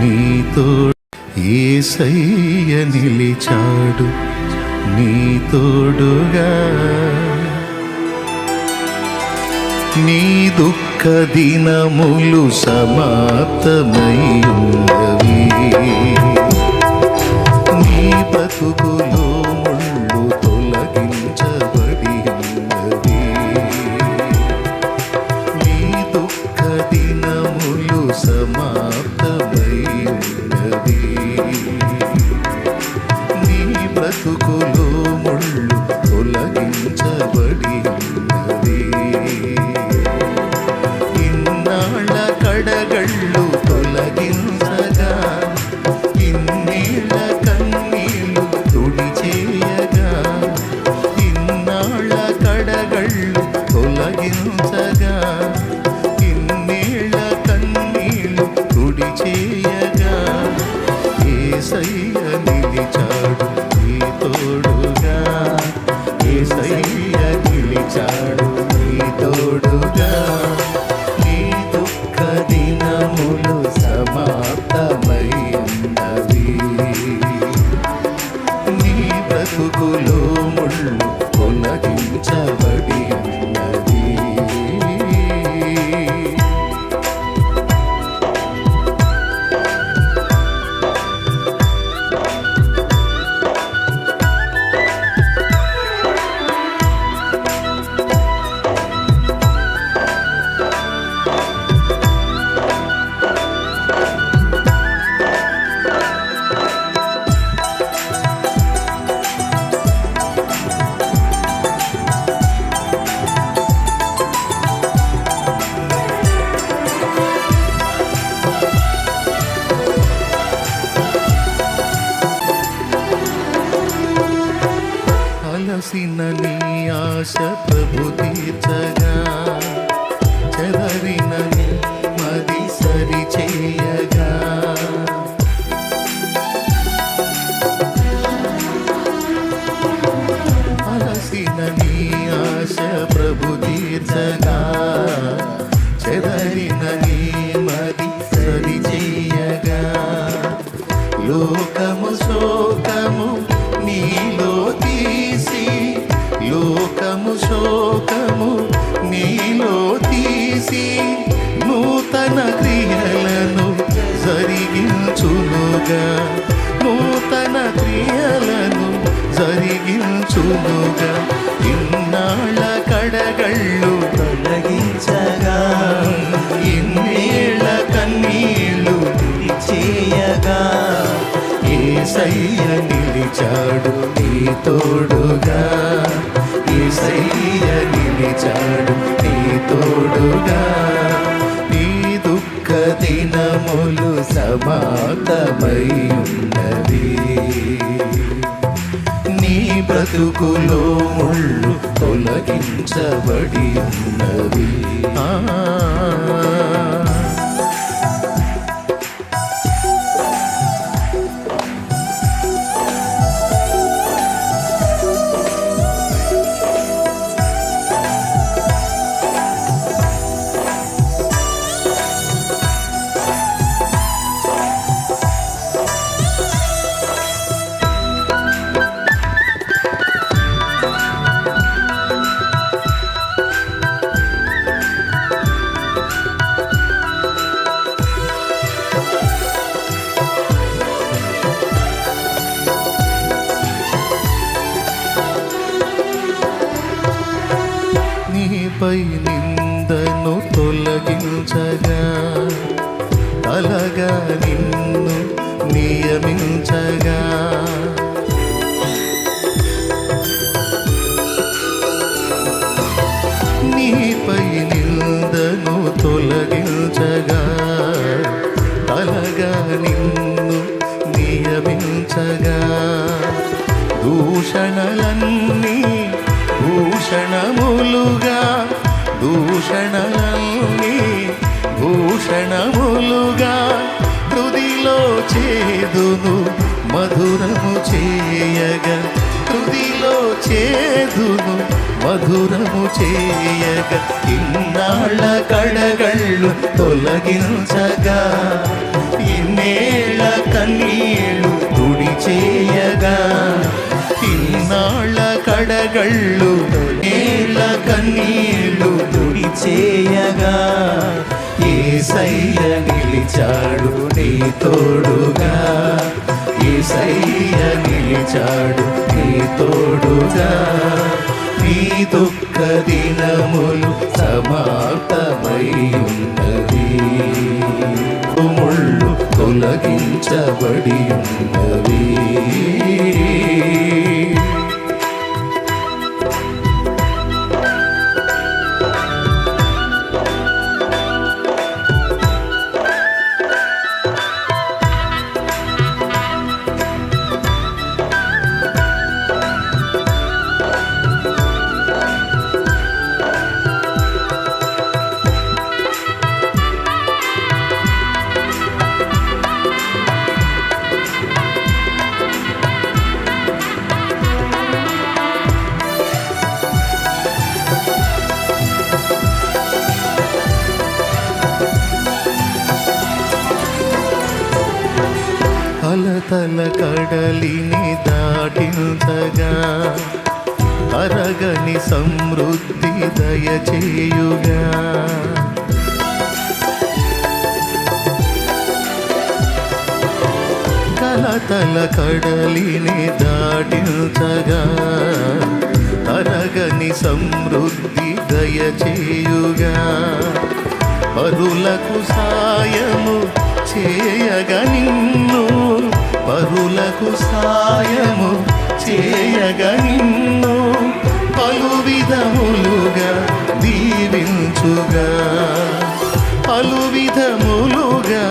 నీతో ఏసయ్య నిలిచాడు నీ తోడుగా నీ దుఃఖ దినములు సమాప్తమయ్య. సమాప్తమయ్యున్నవి నీ ముసుగులో ముళ్ళు కొనగించబడి చెదరిన నీ మది సరి చేయగా. లోకము శోకము నీలో తీసి లోకము శోకము నీలో తీసి నూతన క్రియలను జరిగించునుగా. నూతన క్రియలను జరిగించునుగా. ఇన్నాళ్ళ కడగళ్ళు తొలగించగా ఇన్నేళ్ళ కన్నీళ్ళు చేయగా ఏసయ్య నిలిచాడు నీ తోడుగా ఏసయ్య నిలిచాడు నీ తోడుగా. నీ దుఃఖ దినములు సమాతమై ఉన్నది. బ్రతుకులో ముళ్ళు తొలగించబడి ఉన్నవి ఆ పై నిందను తొలగించగా తలగా నిన్ను నియమించగా. మధురము చేయగ తుదిలో చేదును మధురము చేయగ. ఇన్నాళ్ళ కడగళ్ళు తొలగించగా ఇన్నేళ్ళ కన్నీళ్ళు తుడి చేయగా. ఇన్నాళ్ళ కడగళ్ళు నేళ్ళ కన్నీళ్ళు తుడి చేయగా. ఏసయ్య నిలిచాడు నీ తోడుగా. నిలిచాడు నీ తోడుగా నీ దుఃఖ దినములు సమాప్తమై ఉన్నది ముళ్ళు తొలగించబడి ఉన్నది అలతల కడలిని దాటించగా అరగని సమృద్ధి దయచేయుగా. కలతల కడలిని దాటించగా అరగని సమృద్ధి దయచేయుగా. పరులకు సాయము చేయగ నిన్ను నాకు సాయము చేయగా నిన్ను పలు విధములుగా దీవించుగా. పలు విధములుగా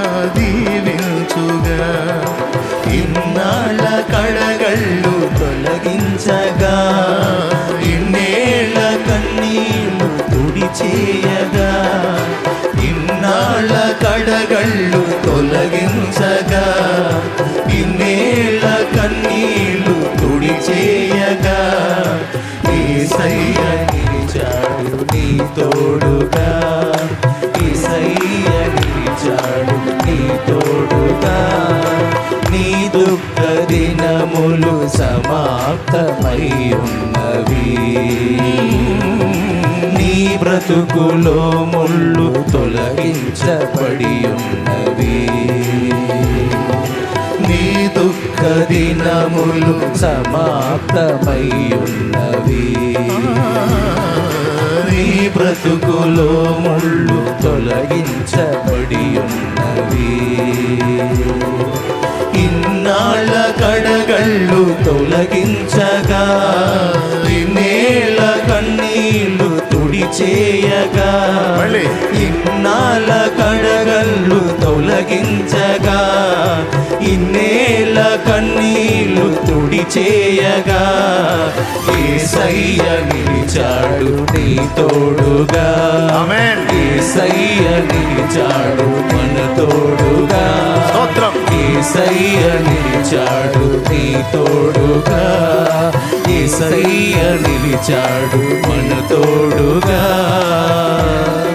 ఉన్నవి. నీ బ్రతుకులో ముళ్ళు తొలగించబడి ఉన్నవి నీ దుఃఖ దినములు సమాప్తమై ఉన్నవి నీ బ్రతుకులో ముళ్ళు తొలగించబడి ఉన్నవి ఇన్నాళ్ళ తొలగించగా ఇన్నేళ్ళ కన్నీళ్ళు తుడి చేయగా మళ్ళీ. ఇన్నాళ్ళ కడగళ్ళు తొలగించగా ఇన్నేళ్ళ కన్నీళ్ళు తుడి చేయగా ఏసయ్య నిలిచాడు నీ తోడుగా ఆమేన్. ఏసయ్య నిలిచాడు మన తోడుగా. ఏసయ్య నిలిచాడు నీ తోడుగా. ఏసయ్య నిలిచాడు మన తోడుగా.